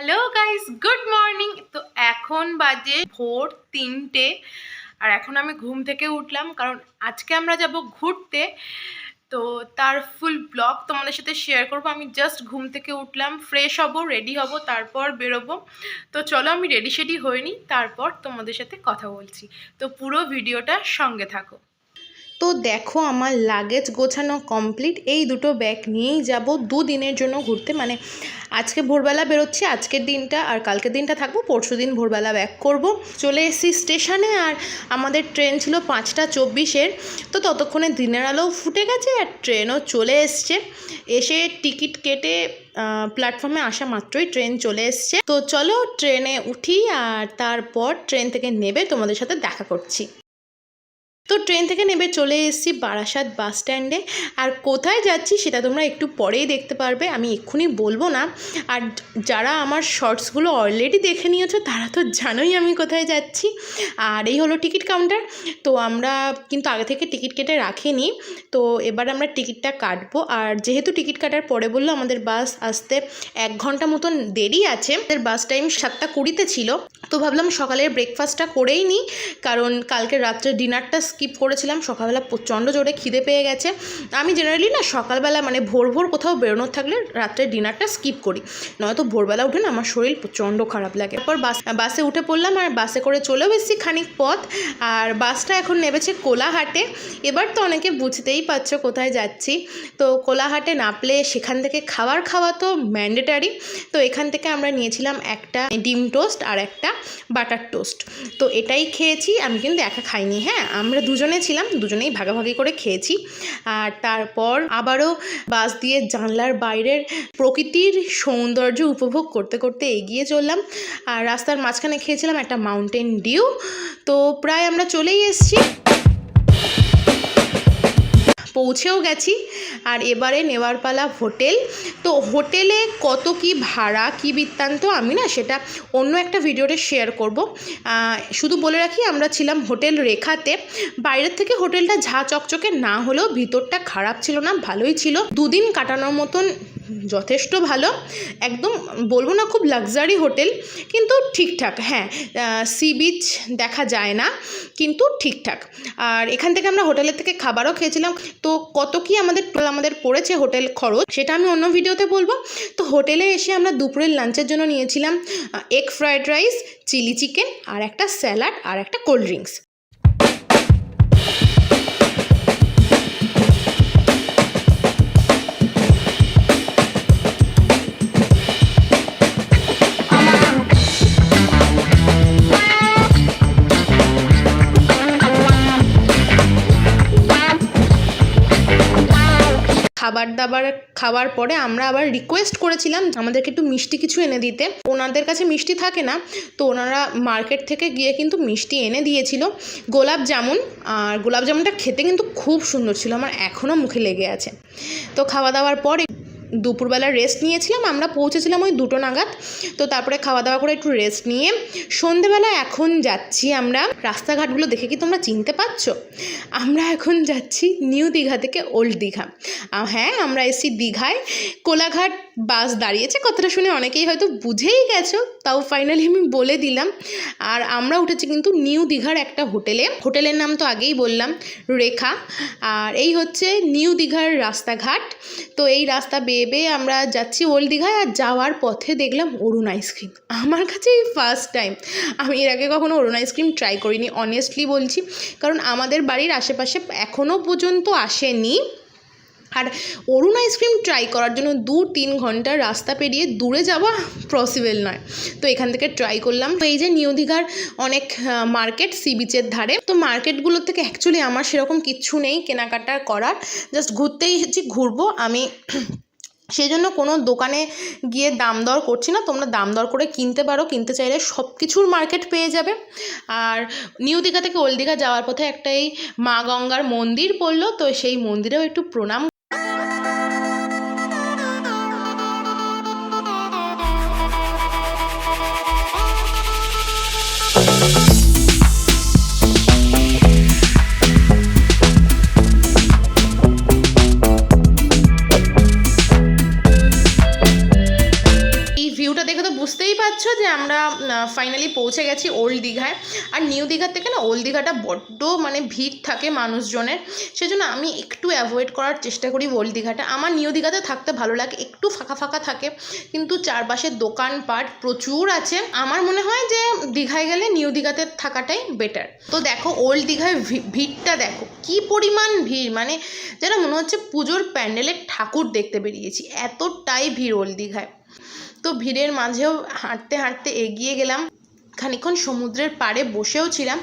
Hello guys good morning তো এখন বাজে ভোর তিনটে। আর এখন আমি ঘুম থেকে উঠলাম, কারণ আজকে আমরা যাব ঘুরতে। তো তার ফুল ব্লগ তোমাদের সাথে শেয়ার করব। আমি জাস্ট ঘুম থেকে উঠলাম ফ্রেশ হব রেডি হব, তারপর বেরোবো। তো চলো আমি রেডি শেডি হইনি তারপর তোমাদের সাথে কথা বলছি। তো পুরো ভিডিওটা সঙ্গে থাকো। তো দেখো আমার লাগেজ গোছানো কমপ্লিট এই দুটো ব্যাগ নিয়েই যাব দুদিনের জন্য ঘুরতে। মানে আজকে ভোরবেলা বেরোচ্ছি, আজকের দিনটা আর কালকের দিনটা থাকব, পরশু দিন ভোরবেলা ব্যাক করব। চলে এসেছি স্টেশনে আর আমাদের ট্রেন ছিল পাঁচটা চব্বিশের। তো ততক্ষণে দিনের আলোও ফুটে গেছে আর ট্রেনও চলে এসছে। এসে টিকিট কেটে প্ল্যাটফর্মে আসা মাত্রই ট্রেন চলে এসছে। তো চলো ট্রেনে উঠি আর তারপর ট্রেন থেকে নেবে তোমাদের সাথে দেখা করছি। তো ট্রেন থেকে নেবে চলে এসেছি বারাসাত বাস স্ট্যান্ডে। আর কোথায় যাচ্ছি সেটা তোমরা একটু পরেই দেখতে পারবে, আমি এক্ষুনি বলব না। আর যারা আমার শর্টসগুলো অলরেডি দেখে নিয়েছো, তারা তো জানোই আমি কোথায় যাচ্ছি। আর এই হলো টিকিট কাউন্টার, তো আমরা কিন্তু আগে থেকে টিকিট কেটে রাখিনি। তো এবার আমরা টিকিটটা কাটবো, আর যেহেতু টিকিট কাটার পরে বলল আমাদের বাস আসতে এক ঘণ্টা মতন দেরি আছে, আমাদের বাস টাইম সাতটা কুড়িতে ছিল। তো ভাবলাম সকালের ব্রেকফাস্টটা করেই নিই, কারণ কালকে রাত্রে ডিনারটা স্কিপ করেছিলাম, সকালবেলা প্রচণ্ড জোরে খিদে পেয়ে গেছে। আমি জেনারেলি না সকালবেলা মানে ভোর ভোর কোথাও বেরোনোর থাকলে রাত্রে ডিনারটা স্কিপ করি। নয়তো ভোরবেলা উঠে না আমার শরীর প্রচণ্ড খারাপ লাগে। এরপর বাস, বাসে উঠে পড়লাম আর বাসে করে চলেও এসেছি খানিক পথ। আর বাসটা এখন নেমেছে কোলাহাটে। এবার তো অনেকে বুঝতেই পারছ কোথায় যাচ্ছি। তো কোলাহাটে নাপলে সেখান থেকে খাবার খাওয়া তো ম্যান্ডেটারি তো এখান থেকে আমরা নিয়েছিলাম একটা ডিম টোস্ট আর একটা বাটার টোস্ট তো এটাই খেয়েছি, আমি কিন্তু একা খাইনি হ্যাঁ? আমরা দুজনে ছিলাম, দুজনেই ভাগাভাগি করে খেয়েছি। আর তারপর আবারও বাস দিয়ে জানলার বাইরের প্রকৃতির সৌন্দর্য উপভোগ করতে করতে এগিয়ে চললাম। আর রাস্তার মাঝখানে খেয়েছিলাম একটা মাউন্টেন ডিউ তো প্রায় আমরা চলেই এসেছি। পৌঁছেও গেছি আর এবারে নেওয়ার পালা হোটেল। তো হোটেলে কত কি ভাড়া, কি বৃত্তান্ত আমি না সেটা অন্য একটা ভিডিওতে শেয়ার করব। শুধু বলে রাখি আমরা ছিলাম হোটেল রেখাতে। বাইরের থেকে হোটেলটা ঝা চকচকে না হলেও ভিতরটা খারাপ ছিল না, ভালোই ছিল। দুদিন কাটানোর মতন যথেষ্ট ভালো। একদম বলব না খুব লাক্সারি হোটেল, কিন্তু ঠিকঠাক হ্যাঁ সি বিচ দেখা যায় না, কিন্তু ঠিকঠাক। আর এখান থেকে আমরা হোটেলের থেকে খাবারও খেয়েছিলাম। তো কত কি আমাদের আমাদের পড়েছে হোটেল খরচ, সেটা আমি অন্য ভিডিওতে বলব। তো হোটেলে এসে আমরা দুপুরের লাঞ্চের জন্য নিয়েছিলাম egg fried rice chilli chicken আর একটা স্যালাড আর একটা কোল্ড ড্রিঙ্কস খাবার দাবার খাওয়ার পরে আমরা আবার রিকোয়েস্ট করেছিলাম আমাদেরকে একটু মিষ্টি কিছু এনে দিতে। ওনাদের কাছে মিষ্টি থাকে না, তো ওনারা মার্কেট থেকে গিয়ে কিন্তু মিষ্টি এনে দিয়েছিল। গোলাপ জামুন, আর গোলাপ জামুনটা খেতে কিন্তু খুব সুন্দর ছিল, আমার এখনও মুখে লেগে আছে। তো খাওয়া দাওয়ার পরে দুপুরবেলা রেস্ট নিয়েছিলাম, আমরা পৌঁছেছিলাম ওই দুটো নাগাদ। তো তারপরে খাওয়া দাওয়া করে একটু রেস্ট নিয়ে সন্ধেবেলা এখন যাচ্ছি আমরা। রাস্তাঘাটগুলো দেখে কি তোমরা চিনতে পারছ? আমরা এখন যাচ্ছি নিউ দীঘা থেকে ওল্ড দীঘা। হ্যাঁ আমরা এসছি দীঘায়। কোলাঘাট বাস দাঁড়িয়েছে, কথাটা শুনে অনেকেই হয়তো বুঝেই গেছো, তাও ফাইনালি আমি বলে দিলাম। আর আমরা উঠেছি কিন্তু নিউ দীঘার একটা হোটেলে। হোটেলের নাম তো আগেই বললাম, রেখা। আর এই হচ্ছে নিউ দীঘার রাস্তাঘাট। তো এই রাস্তা বেয়ে বেয়ে আমরা যাচ্ছি ওল্ড দীঘায় আর যাওয়ার পথে দেখলাম অরুণ আইসক্রিম আমার কাছে এই ফার্স্ট টাইম আমি এর আগে কখনো অরুণ আইসক্রিম ট্রাই করিনি অনেস্টলি বলছি। কারণ আমাদের বাড়ির আশেপাশে এখনও পর্যন্ত আসেনি। আর অরুণ আইসক্রিম ট্রাই করার জন্য দু তিন ঘণ্টার রাস্তা পেরিয়ে দূরে যাওয়া পসিবল নয়। তো এখান থেকে ট্রাই করলাম। তো এই যে নিউ দীঘার অনেক মার্কেট সি বিচের ধারে, তো মার্কেটগুলোর থেকে অ্যাকচুয়ালি আমার সেরকম কিচ্ছু নেই কেনাকাটা করার। জাস্ট ঘুরতেই হচ্ছে ঘুরবো, আমি সেই জন্য কোনো দোকানে গিয়ে দাম দর করছি না। তোমরা দাম দর করে কিনতে পারো, কিনতে চাইলে সব কিছুর মার্কেট পেয়ে যাবে। আর নিউ দীঘা থেকে ওল্ড দীঘা যাওয়ার পথে একটা এই মা গঙ্গার মন্দির পড়ল, তো সেই মন্দিরেও একটু প্রণাম ফাইনালি পৌঁছে গেছি ওল্ড দীঘায়। আর নিউ দীঘার থেকে না, ওল্ড দীঘাটা বড্ড মানে ভিড় থাকে মানুষজনের। সেজন্য আমি একটু অ্যাভয়েড করার চেষ্টা করি ওল্ড দীঘাটা। আমার নিউ দীঘাতে থাকতে ভালো লাগে, একটু ফাঁকা ফাঁকা থাকে, কিন্তু চারপাশে দোকানপাট প্রচুর আছে। আমার মনে হয় যে দীঘায় গেলে নিউ দীঘাতে থাকাটাই বেটার তো দেখো, ওল্ড দীঘায় ভিড়টা দেখো, কি পরিমাণ ভিড়! মানে যেন মনে হচ্ছে পুজোর প্যান্ডেলের ঠাকুর দেখতে বেরিয়েছি। এতটাই ভিড় ওল্ড দীঘায়। তো ভিড়ের মাঝেও হাঁটতে হাঁটতে এগিয়ে গেলাম। খানিকক্ষণ সমুদ্রের পাড়ে বসেও ছিলাম।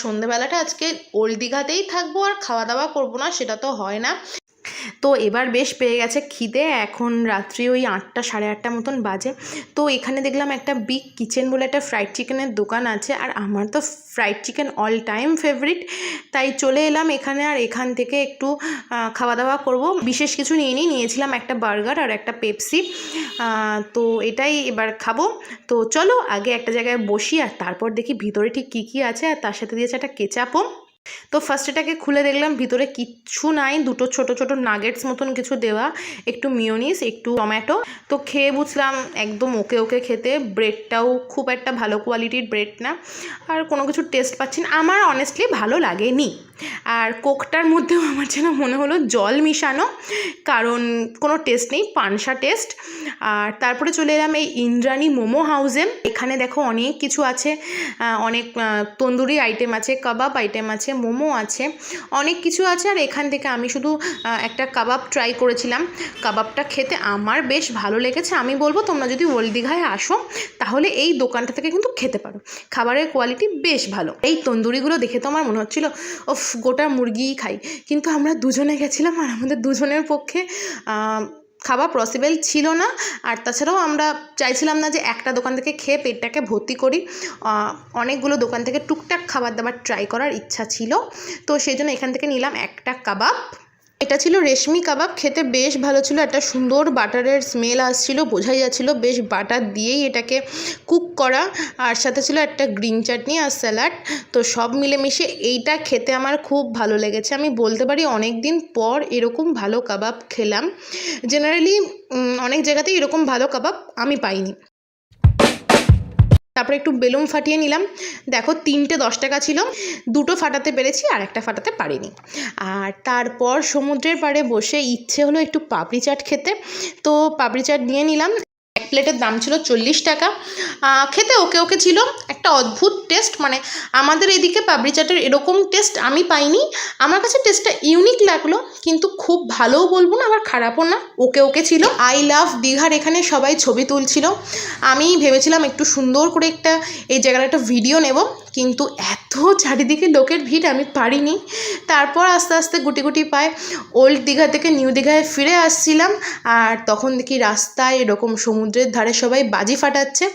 সন্ধেবেলাটা আজকে ওল্ড দীঘাতেই থাকব আর খাওয়া দাওয়া করব না সেটা তো হয় না। তো এবার বেশ পেয়ে গেছে খিদে, এখন রাত্রি ওই আটটা, সাড়ে আটটা মতন বাজে। তো এখানে দেখলাম একটা বিগ কিচেন বলে একটা ফ্রাইড চিকেনের দোকান আছে, আর আমার তো fried chicken all time favourite তাই চলে এলাম এখানে, আর এখান থেকে একটু খাওয়া দাওয়া করব। বিশেষ কিছু নিয়ে নিই, নিয়েছিলাম একটা বার্গার আর একটা পেপসি তো এটাই এবার খাব। তো চলো আগে একটা জায়গায় বসি, আর তারপর দেখি ভিতরে ঠিক কী কী আছে, আর তার সাথে দিয়েছে একটা কেচাপও তো ফার্স্ট এটাকে খুলে দেখলাম, ভিতরে কিচ্ছু নাই, দুটো ছোট ছোট নাগেটস মতন কিছু দেওয়া, একটু মিওনিস একটু টমেটো। তো খেয়ে বুঝলাম একদম ওকে ওকে খেতে ব্রেডটাও খুব একটা ভালো কোয়ালিটির ব্রেড না, আর কোনো কিছু টেস্ট পাচ্ছি না। আমার অনেস্টলি ভালো লাগেনি। আর কোকটার মধ্যেও আমার যেন মনে হলো জল মিশানো, কারণ কোনো টেস্ট নেই, পানসা টেস্ট আর তারপরে চলে এলাম এই ইন্দ্রাণী মোমো হাউসে এখানে দেখো অনেক কিছু আছে অনেক তন্দুরি আইটেম আছে কাবাব আইটেম আছে মোমো আছে, অনেক কিছু আছে আর এখান থেকে আমি শুধু একটা কাবাব ট্রাই করেছিলাম। কাবাবটা খেতে আমার বেশ ভালো লেগেছে। আমি বলব তোমরা যদি ওল্ড দীঘায় আসো, তাহলে এই দোকানটা থেকে কিন্তু খেতে পারো। খাবারের কোয়ালিটি বেশ ভালো। এই তন্দুরিগুলো দেখে তো আমার মনে হচ্ছিল ওফ গোটা মুরগিই খাই। কিন্তু আমরা দুজনে গেছিলাম আর আমাদের দুজনের পক্ষে খাওয়া পসিবল ছিল না। আর তাছাড়াও আমরা চাইছিলাম না যে একটা দোকান থেকে খেয়ে পেটটাকে ভর্তি করি। অনেকগুলো দোকান থেকে টুকটাক খাবার দাবার ট্রাই করার ইচ্ছা ছিল। তো সেই জন্য এখান থেকে নিলাম একটা কাবাব। এটা ছিল রেশমি কাবাব, খেতে বেশ ভালো ছিল, একটা সুন্দর বাটারের স্মেল আসছিল, বোঝাই যাচ্ছিল, বেশ বাটার দিয়েই এটাকে কুক করা। আর সাথে ছিল একটা গ্রিন চাটনি আর স্যালাড তো সব মিলেমিশে এইটা খেতে আমার খুব ভালো লেগেছে। আমি বলতে পারি অনেক দিন পর এরকম ভালো কাবাব খেলাম। জেনারেলি অনেক জায়গাতেই এরকম ভালো কাবাব আমি পাইনি। তারপরে একটু বেলুন ফাটিয়ে নিলাম। দেখো তিনটে দশ টাকা ছিল। দুটো ফাটাতে পেরেছি, আর একটা ফাটাতে পারিনি। আর তারপর সমুদ্রের পাড়ে বসে ইচ্ছে হলো একটু পাপড়ি চাট খেতে। তো পাপড়ি চাট নিয়ে নিলাম। এক প্লেটের দাম ছিল চল্লিশ টাকা। খেতে ওকে ওকে ছিল একটা অদ্ভুত টেস্ট মানে আমাদের এদিকে পাবড়ি চাটের এরকম টেস্ট আমি পাইনি। আমার কাছে টেস্টটা ইউনিক লাগল, কিন্তু খুব ভালোও বলব না, আবার খারাপও না। ওকে ওকে ছিল। আই লাভ দীঘার এখানে সবাই ছবি তুলছিল। আমি ভেবেছিলাম একটু সুন্দর করে একটা এই জায়গার একটা ভিডিও নেব, কিন্তু এত চারিদিকে লোকের ভিড় আমি পারিনি। তারপর আস্তে আস্তে গুটি গুটি পায়ে ওল্ড দীঘা থেকে নিউ দীঘায় ফিরে আসছিলাম, আর তখন দেখি রাস্তায় এরকম সমুদ্রের ধারে সবাই বাজি ফাটাচ্ছে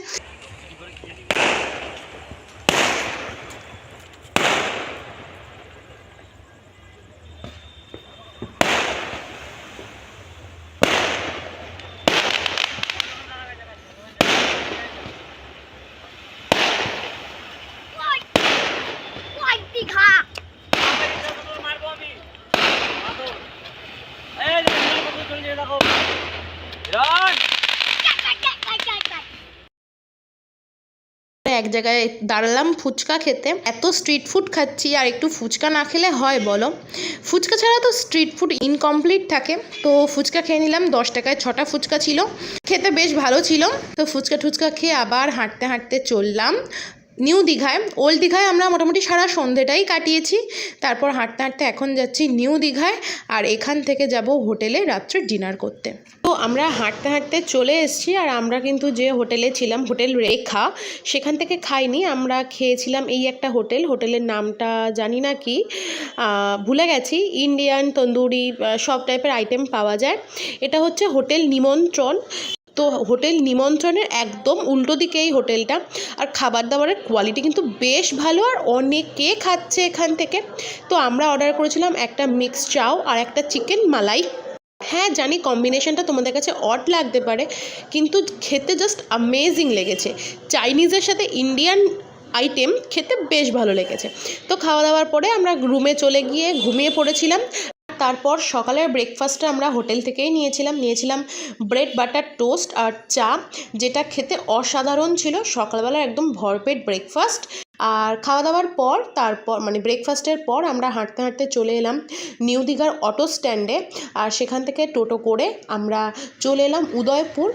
White দীঘা এক জায়গায় দাঁড়ালাম ফুচকা খেতে। এত স্ট্রিট ফুড খাচ্ছি, আর একটু ফুচকা না খেলে হয় বলো? ফুচকা ছাড়া তো স্ট্রিট ফুড ইনকমপ্লিট থাকে। তো ফুচকা খেয়ে নিলাম, দশ টাকায় ছটা ফুচকা ছিল। খেতে বেশ ভালো ছিল। তো ফুচকা ঠুচকা খেয়ে আবার হাঁটতে হাঁটতে চললাম। নিউ দীঘায়, ওল্ড দীঘায় আমরা মোটামুটি সারা সন্ধেটাই কাটিয়েছি। তারপর হাঁটতে হাঁটতে এখন যাচ্ছি নিউ দীঘায় আর এখান থেকে যাব হোটেলে রাত্রে ডিনার করতে। তো আমরা হাঁটতে হাঁটতে চলে এসেছি আর আমরা কিন্তু যে হোটেলে ছিলাম, হোটেল রেখা, সেখান থেকে খাইনি। আমরা খেয়েছিলাম এই একটা হোটেল, হোটেলের নামটা জানি না কি ভুলে গেছি। ইন্ডিয়ান, তন্দুরি সব টাইপের আইটেম পাওয়া যায়। এটা হচ্ছে হোটেল নিমন্ত্রণ। তো হোটেল নিমন্ত্রণের একদম উল্টো দিকে এই হোটেলটা। আর খাবার দাবারের কোয়ালিটি কিন্তু বেশ ভালো আর অনেকে খাচ্ছে এখান থেকে। তো আমরা অর্ডার করেছিলাম একটা মিক্স চাও আর একটা চিকেন মালাই। হ্যাঁ জানি কম্বিনেশনটা তোমাদের কাছে অট লাগতে পারে, কিন্তু খেতে জাস্ট অ্যামেজিং লেগেছে। চাইনিজের সাথে ইন্ডিয়ান আইটেম খেতে বেশ ভালো লেগেছে। তো খাওয়া দাওয়ার পরে আমরা রুমে চলে গিয়ে ঘুমিয়ে পড়েছিলাম। তারপর সকালের ব্রেকফাস্টটা আমরা হোটেল থেকেই নিয়েছিলাম। নিয়েছিলাম ব্রেড বাটার টোস্ট আর চা, যেটা খেতে অসাধারণ ছিল। সকালবেলা একদম ভরপেট ব্রেকফাস্ট আর খাওয়া দাওয়ার পর, তারপর মানে ব্রেকফাস্টের পর আমরা হাঁটতে হাঁটতে চলে এলাম নিউ দীঘার অটো স্ট্যান্ডে আর সেখান থেকে টোটো করে আমরা চলে এলাম উদয়পুর।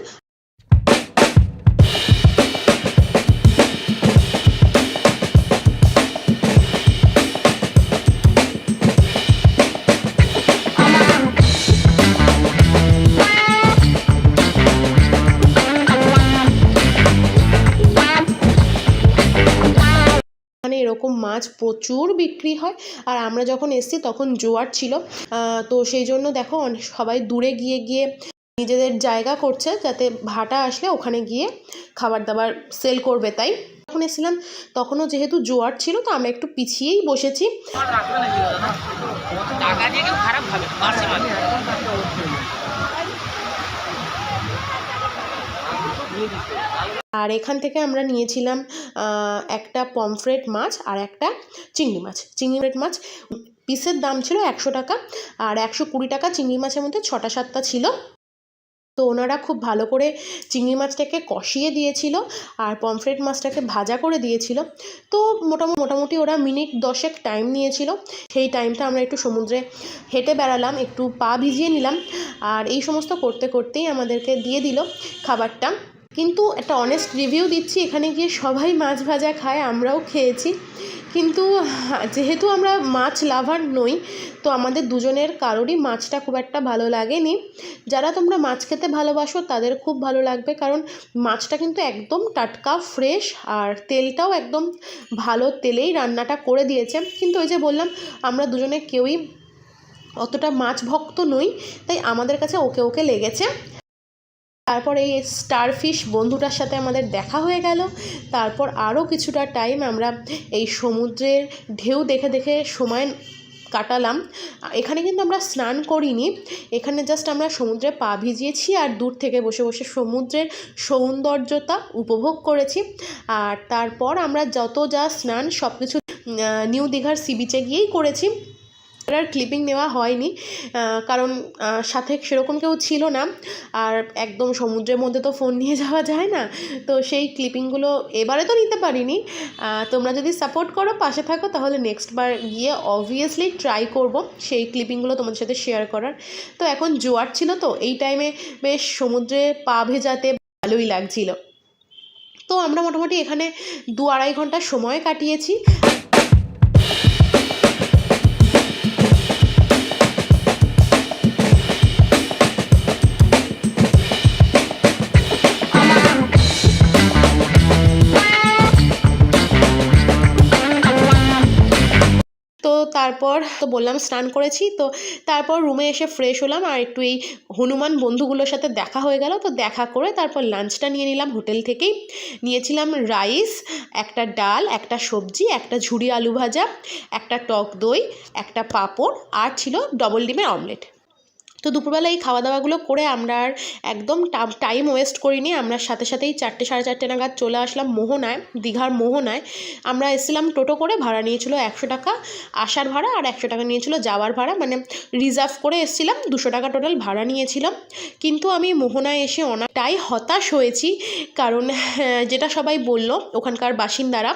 এরকম মাছ প্রচুর বিক্রি হয়। আর আমরা যখন এসছি তখন জোয়ার ছিল। তো সেই জন্য দেখো সবাই দূরে গিয়ে গিয়ে নিজেদের জায়গা করছে যাতে ভাটা আসলে ওখানে গিয়ে খাবার দাবার সেল করবে তাই। যখন এসেছিলাম তখনও যেহেতু জোয়ার ছিল তো আমরা একটু পিছিয়েই বসেছি। খারাপ আর এখান থেকে আমরা নিয়েছিলাম একটা পমফ্রেট মাছ আর একটা চিংড়ি মাছ। চিংড়ি মাছ, পিসের দাম ছিল একশো টাকা আর একশো কুড়ি টাকা চিংড়ি মাছের মধ্যে ছটা সাতটা ছিল। তো ওনারা খুব ভালো করে চিংড়ি মাছটাকে কষিয়ে দিয়েছিল আর পমফ্রেট মাছটাকে ভাজা করে দিয়েছিল। তো মোটামুটি মোটামুটি ওরা মিনিট দশেক টাইম নিয়েছিল। সেই টাইমটা আমরা একটু সমুদ্রে হেঁটে বেড়ালাম, একটু পা ভিজিয়ে নিলাম। আর এই সমস্ত করতে, করতেই আমাদেরকে দিয়ে দিল খাবারটা। কিন্তু একটা অনেস্ট রিভিউ দিচ্ছি, এখানে গিয়ে সবাই মাছ ভাজা খায়, আমরাও খেয়েছি। কিন্তু যেহেতু আমরা মাছ লাভার নই, তো আমাদের দুজনের কারোরই মাছটা খুব একটা ভালো লাগেনি। যারা তোমরা মাছ খেতে ভালোবাসো, তাদের খুব ভালো লাগবে, কারণ মাছটা কিন্তু একদম টাটকা ফ্রেশ আর তেলটাও একদম ভালো তেলেই রান্নাটা করে দিয়েছে। কিন্তু ওই যে বললাম, আমরা দুজনে কেউই অতটা মাছ ভক্ত নই, তাই আমাদের কাছে ওকে ওকে লেগেছে। তারপর এই স্টারফিশ বন্ধুটার সাথে আমাদের দেখা হয়ে গেল। তারপর আরও কিছুটা টাইম আমরা এই সমুদ্রের ঢেউ দেখে দেখে সময় কাটালাম। এখানে কিন্তু আমরা স্নান করিনি। এখানে জাস্ট আমরা সমুদ্রে পা ভিজিয়েছি আর দূর থেকে বসে বসে সমুদ্রের সৌন্দর্যতা উপভোগ করেছি। আর তারপর আমরা যত যা স্নান সব কিছু নিউ দীঘার সি বিচে গিয়েই করেছি। আর ক্লিপিং নেওয়া হয়নি কারণ সাথে সেরকম কেউ ছিল না। আর একদম সমুদ্রের মধ্যে তো ফোন নিয়ে যাওয়া যায় না। তো সেই ক্লিপিংগুলো এবারে তো নিতে পারিনি। তোমরা যদি সাপোর্ট করো, পাশে থাকো, তাহলে নেক্সট বার গিয়ে অবভিয়াসলি ট্রাই করব সেই ক্লিপিংগুলো তোমাদের সাথে শেয়ার করার। তো এখন জোয়ার ছিল তো, এই টাইমে বেশ সমুদ্রে পা ভেজাতে ভালোই লাগছিল। তো আমরা মোটামুটি এখানে দু আড়াই ঘণ্টা সময় কাটিয়েছি। তারপর তো বললাম স্নান করেছি, তো তারপর রুমে এসে ফ্রেশ হলাম আর একটু এই হনুমান বন্ধুগুলোর সাথে দেখা হয়ে গেল, তো দেখা করে তারপর লাঞ্চটা নিয়ে নিলাম হোটেল থেকেই। নিয়েছিলাম রাইস একটা ডাল, একটা সবজি, একটা ঝুড়ি আলু ভাজা, একটা টক দই, একটা পাপড়, আর ছিল ডবল ডিমের অমলেট তো দুপুরবেলা এই খাওয়া দাওয়াগুলো করে আমরা আর একদম টাইম ওয়েস্ট করিনি। আমরা সাথে সাথেই চারটে সাড়ে চারটে নাগাদ চলে আসলাম মোহনায় দীঘার মোহনায়। আমরা এসেছিলাম টোটো করে ভাড়া নিয়েছিল একশো টাকা আসার ভাড়া আর একশো টাকা নিয়েছিল যাওয়ার ভাড়া। মানে রিজার্ভ করে এসেছিলাম দুশো টাকা টোটাল ভাড়া নিয়েছিলাম। কিন্তু আমি মোহনায় এসে অনেকটাই হতাশ হয়েছি কারণ হ্যাঁ, যেটা সবাই বলল ওখানকার বাসিন্দারা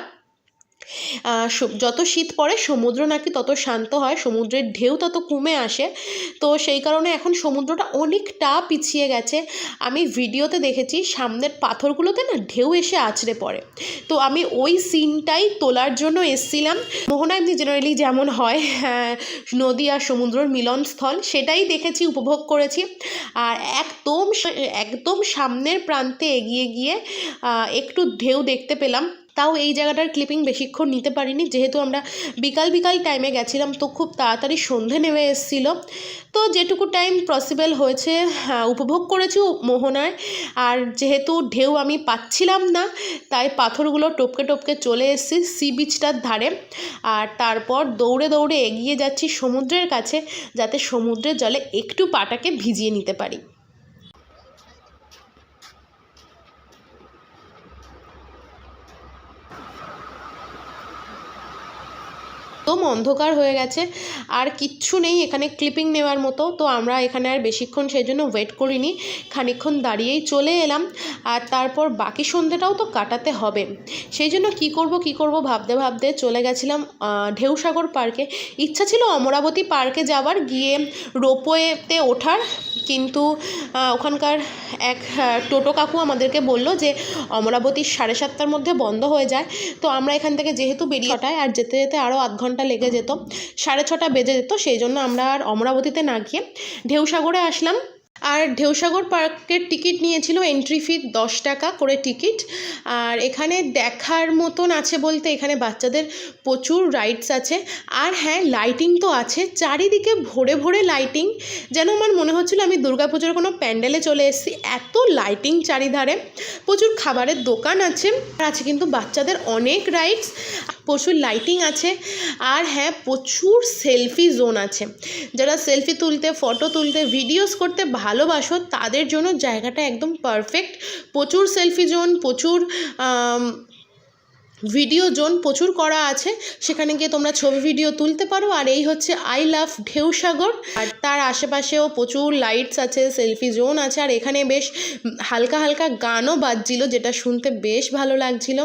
যত শীত পড়ে সমুদ্র নাকি তত শান্ত হয় সমুদ্রের ঢেউ তত কমে আসে। তো সেই কারণে এখন সমুদ্রটা অনেকটা পিছিয়ে গেছে। আমি ভিডিওতে দেখেছি সামনের পাথরগুলোতে না ঢেউ এসে আছড়ে পড়ে। তো আমি ওই সিনটাই তোলার জন্য এসছিলাম। মোহনা এমনি জেনারেলি যেমন হয় হ্যাঁ, নদী আর সমুদ্রর মিলনস্থল সেটাই দেখেছি উপভোগ করেছি। আর একদম একদম সামনের প্রান্তে এগিয়ে গিয়ে একটু ঢেউ দেখতে পেলাম। তাও এই জায়গাটার ক্লিপিং বেশিক্ষণ নিতে পারিনি। যেহেতু আমরা বিকাল বিকাল টাইমে গেছিলাম তো খুব তাড়াতাড়ি সন্ধে নেমে এসেছিল। তো যেটুকু টাইম পসিবল হয়েছে হ্যাঁ, উপভোগ করেছি মোহনায়। আর যেহেতু ঢেউ আমি পাচ্ছিলাম না তাই পাথরগুলো টপকে টপকে চলে এসেছি সি বিচটার ধারে। আর তারপর দৌড়ে দৌড়ে এগিয়ে যাচ্ছি সমুদ্রের কাছে যাতে সমুদ্রের জলে একটু পাটাকে ভিজিয়ে নিতে পারি। একদম অন্ধকার হয়ে গেছে। আর কিচ্ছু নেই, এখানে ক্লিপিং নেওয়ার মতো। তো আমরা এখানে আর বেশিক্ষণ সেই জন্য ওয়েট করিনি। খানিকক্ষণ দাঁড়িয়েই চলে এলাম। আর তারপর বাকি সন্ধ্যেটাও তো কাটাতে হবে। সেই জন্য কী করব কী করব ভাবতে ভাবতে চলে গেছিলাম ঢেউসাগর পার্কে। ইচ্ছা ছিল অমরাবতী পার্কে যাওয়ার, গিয়ে রোপওয়েতে ওঠার। কিন্তু ওখানকার এক টোটো কাকু আমাদেরকে বলল যে অমরাবতী সাড়ে সাতটার মধ্যে বন্ধ হয়ে যায়। তো আমরা এখান থেকে যেহেতু বেরিয়ে ছটায় আর যেতে যেতে আরও আধ ঘণ্টা লেগে যেত, সাড়ে ছটা বেজে যেত, সেই জন্য আমরা আর অমরাবতীতে না গিয়ে ঢেউসাগরে আসলাম। আর ঢেউসাগর পার্কের টিকিট নিয়েছিল এন্ট্রি ফি দশ টাকা করে টিকিট। আর এখানে দেখার মতন আছে বলতে এখানে বাচ্চাদের প্রচুর রাইডস আছে। আর হ্যাঁ লাইটিং তো আছে, চারিদিকে ভরে ভরে লাইটিং যেন আমার মনে হচ্ছিল আমি দুর্গাপুজোর কোনো প্যান্ডেলে চলে এসেছি, এত লাইটিং চারিধারে। প্রচুর খাবারের দোকান আছে, আর আছে কিন্তু বাচ্চাদের অনেক রাইডস প্রচুর লাইটিং আছে। আর হ্যাঁ প্রচুর সেলফি জোন আছে। যারা সেলফি তুলতে ফটো তুলতে ভিডিওস করতে ভালোবাসো, তাদের জন্য জায়গাটা একদম পারফেক্ট প্রচুর সেলফি জোন প্রচুর ভিডিও জোন প্রচুর করা আছে। সেখানে গিয়ে তোমরা ছবি ভিডিও তুলতে পারো। আর এই হচ্ছে আই লাভ ঢেউসাগর আর তার আশেপাশেও প্রচুর লাইটস আছে সেলফি জোন আছে। আর এখানে বেশ হালকা হালকা গানও বাজছিল, যেটা শুনতে বেশ ভালো লাগছিল।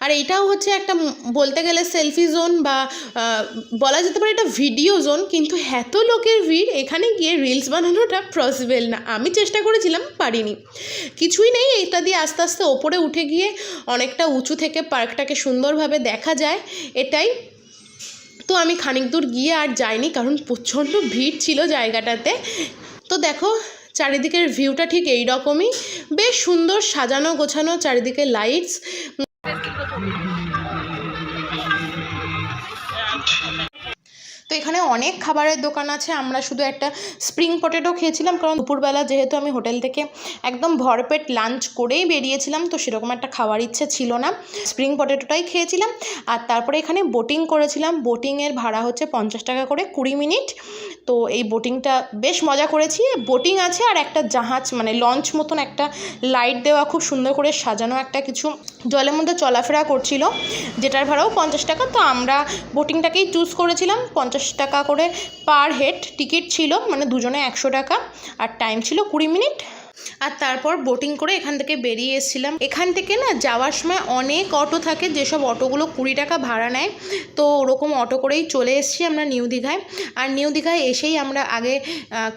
আর এটাও হচ্ছে একটা বলতে গেলে সেলফি জোন বা বলা যেতে পারে এটা ভিডিও জোন কিন্তু এত লোকের ভিড়, এখানে গিয়ে রিলস বানানোটা পসিবল না। আমি চেষ্টা করেছিলাম, পারিনি। কিছুই নেই, এটা দিয়ে আস্তে আস্তে ওপরে উঠে গিয়ে অনেকটা উঁচু থেকে পার্কটাকে সুন্দরভাবে দেখা যায়, এটাই। তো আমি খানিক দূর গিয়ে আর যাইনি, কারণ প্রচণ্ড ভিড় ছিল জায়গাটাতে। তো দেখো, চারিদিকের ভিউটা ঠিক এই রকমই বেশ সুন্দর সাজানো গোছানো চারিদিকে লাইটস তো এখানে অনেক খাবারের দোকান আছে। আমরা শুধু একটা স্প্রিং পটেটো খেয়েছিলাম, কারণ দুপুরবেলা যেহেতু আমি হোটেল থেকে একদম ভরপেট লাঞ্চ করেই বেরিয়েছিলাম, তো সেরকম একটা খাওয়ার ইচ্ছে ছিল না। স্প্রিং পটেটোটাই খেয়েছিলাম। আর তারপরে এখানে বোটিং করেছিলাম। বোটিংয়ের ভাড়া হচ্ছে পঞ্চাশ টাকা করে কুড়ি মিনিট। তো এই বোটিংটা বেশ মজা করেছি। বোটিং আছে আর একটা জাহাজ মানে লঞ্চ মতন একটা লাইট দেওয়া, খুব সুন্দর করে সাজানো একটা কিছু জলের মধ্যে চলাফেরা করছিল, যেটার ভাড়াও পঞ্চাশ টাকা। তো আমরা বোটিংটাকেই চুজ করেছিলাম। পঞ্চাশ টাকা করে পার হেড টিকিট ছিল মানে দুজনে একশো টাকা, আর টাইম ছিল কুড়ি মিনিট। আর তারপর বোটিং করে এখান থেকে বেরিয়ে এসেছিলাম। এখান থেকে না যাওয়ার সময় অনেক অটো থাকে, যেসব অটোগুলো কুড়ি টাকা ভাড়া নেয়। তো ওরকম অটো করেই চলে এসেছি আমরা নিউ দীঘায়। আর নিউ দীঘায় এসেই আমরা আগে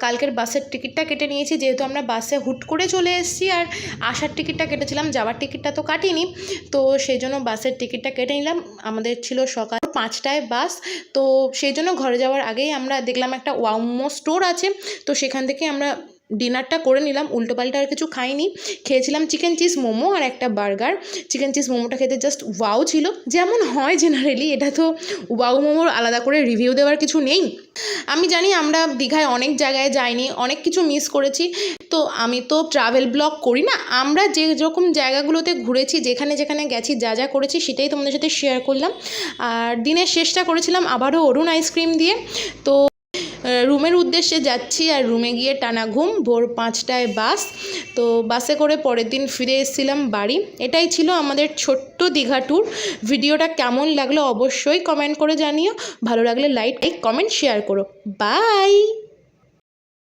কালকের বাসের টিকিটটা কেটে নিয়েছি, যেহেতু আমরা বাসে হুট করে চলে এসেছি। আর আসার টিকিটটা কেটেছিলাম, যাওয়ার টিকিটটা তো কাটিনি। তো সেই জন্য বাসের টিকিটটা কেটে নিলাম। আমাদের ছিল সকাল পাঁচটায় বাস। তো সেই জন্য ঘরে যাওয়ার আগেই আমরা দেখলাম একটা ওয়াউমো স্টোর আছে। তো সেখান থেকে আমরা ডিনারটা করে নিলাম উল্টোপাল্টা আর কিছু খাইনি। খেয়েছিলাম চিকেন চিজ মোমো আর একটা বার্গার। চিকেন চিজ মোমোটা খেতে জাস্ট ওয়াও ছিল। যেমন হয় জেনারেলি এটা তো ওয়াও মোমোর আলাদা করে রিভিউ দেওয়ার কিছু নেই। আমি জানি আমরা দীঘায় অনেক জায়গায় যাইনি, অনেক কিছু মিস করেছি। তো আমি তো ট্রাভেল ব্লগ করি না। আমরা যে যেরকম জায়গাগুলোতে ঘুরেছি, যেখানে যেখানে গেছি, যা যা করেছি, সেটাই তোমাদের সাথে শেয়ার করলাম। আর দিনের শেষটা করেছিলাম আবারও অরুণ আইসক্রিম দিয়ে। তো রুমের উদ্দেশ্যে যাচ্ছি আর রুমে গিয়ে টানা ঘুম, ভোর পাঁচটায় বাস। তো বাসে করে পরের দিন ফিরে এসেছিলাম বাড়ি। এটাই ছিল আমাদের ছোট্ট দীঘা ট্যুর ভিডিওটা কেমন লাগল অবশ্যই কমেন্ট করে জানিও। ভালো লাগলে লাইক কমেন্ট শেয়ার করো। বাই